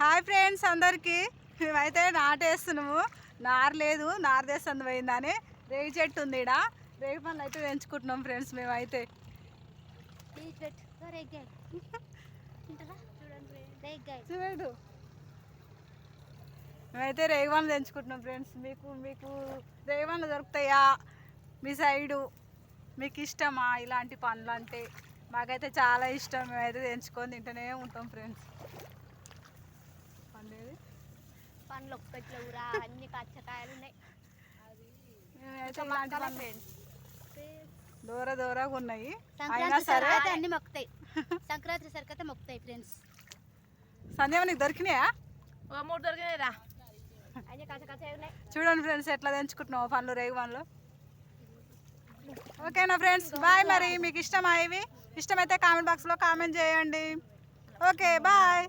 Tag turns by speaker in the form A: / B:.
A: Hi friends అందరికీ. మేమైతే నాటేస్తున్నాము నారు లేదు నారు తెస్తుంది పోయిందని. రేగి చెట్టు ఉంది ఇడ రేగి పనులు అయితే పెంచుకుంటున్నాం ఫ్రెండ్స్ మేమైతే. చూడు. మేమైతే రేగి పనులు తెంచుకుంటున్నాం ఫ్రెండ్స్. మీకు మీకు రేగి పనులు దొరుకుతాయా? మీ సైడు మీకు ఇష్టమా ఇలాంటి పనులు అంటే? మాకైతే చాలా ఇష్టం. మేమైతే తెంచుకొని తింటూనే ఉంటాం ఫ్రెండ్స్.
B: పండ్లు ఒక్కట్లో ఊరా అన్ని కచ్చకాయలు ఉన్నాయి.
A: దూర దూరంగా ఉన్నాయి. అయినా
B: సంక్రాంతి
A: సరే
B: అన్ని మొక్కుతాయి. సంక్రాంతి సరికి అయితే మొక్కుతాయి ఫ్రెండ్స్
A: సంధ్య నీకు దొరికినాయా?
C: మూడు దొరికినాయిరా
B: అన్ని కచ్చ కచ్చ ఉన్నాయి.
A: చూడండి ఫ్రెండ్స్ ఎట్లా తెంచుకుంటున్నావు పనులు రేగు పనులు ఓకేనా ఫ్రెండ్స్ బాయ్ మరి. మీకు ఇష్టమా ఇవి? ఇష్టమైతే కామెంట్ బాక్స్లో కామెంట్ చేయండి. Okay bye